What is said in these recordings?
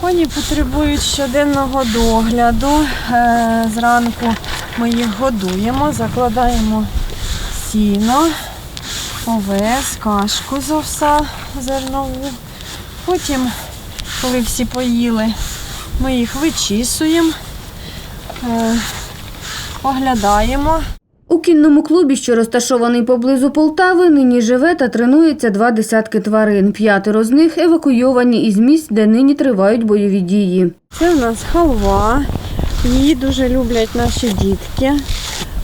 Коні потребують щоденного догляду. Е, Зранку ми їх годуємо, закладаємо сіно, овес, кашку з овса зернову. Потім, коли всі поїли, ми їх вичісуємо, е, оглядаємо. У кінному клубі, що розташований поблизу Полтави, нині живе та тренується два десятки тварин. П'ятеро з них евакуйовані із місць, де нині тривають бойові дії. Це в нас халва. Її дуже люблять наші дітки.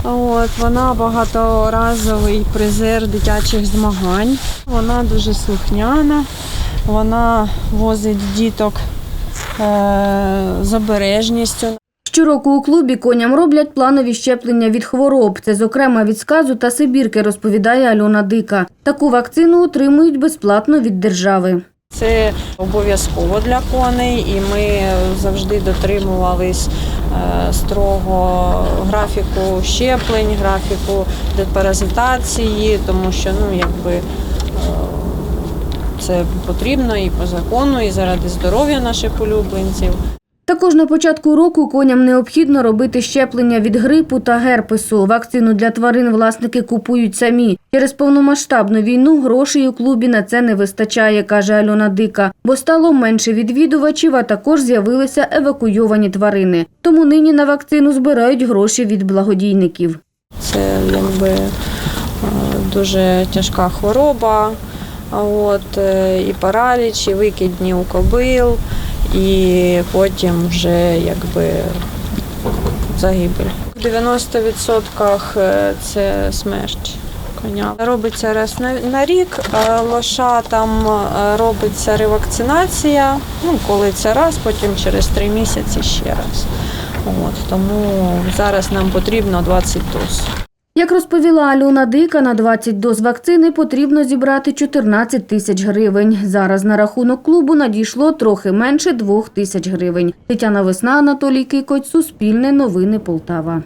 От, вона багаторазовий призер дитячих змагань. Вона дуже слухняна. Вона возить діток е- з обережністю. Щороку у клубі коням роблять планові щеплення від хвороб. Це, зокрема, від сказу та сибірки, розповідає Альона Дика. Таку вакцину отримують безплатно від держави. Це обов'язково для коней, і ми завжди дотримувались е, строго графіку щеплень, графіку депаразитації, тому що ну, якби, е, це потрібно і по закону, і заради здоров'я наших улюбленців. Також на початку року коням необхідно робити щеплення від грипу та герпесу. Вакцину для тварин власники купують самі. Через повномасштабну війну грошей у клубі на це не вистачає, каже Альона Дика, бо стало менше відвідувачів, а також з'явилися евакуйовані тварини. Тому нині на вакцину збирають гроші від благодійників. Це якби е, дуже тяжка хвороба, от, е, і параліч, і викидні у кобил, і потім вже якби загибель. В 90% це смерть коня. Робиться раз на, рік, а лошатам е, робиться ревакцинація. Ну, коли це раз, потім через три місяці ще раз. От, тому зараз нам потрібно 20 доз. Як розповіла Альона Дика, на 20 доз вакцини потрібно зібрати 14 тисяч гривень. Зараз на рахунок клубу надійшло трохи менше 2 тисяч гривень. Тетяна Весна, Анатолій Кикоть, Суспільне новини Полтава.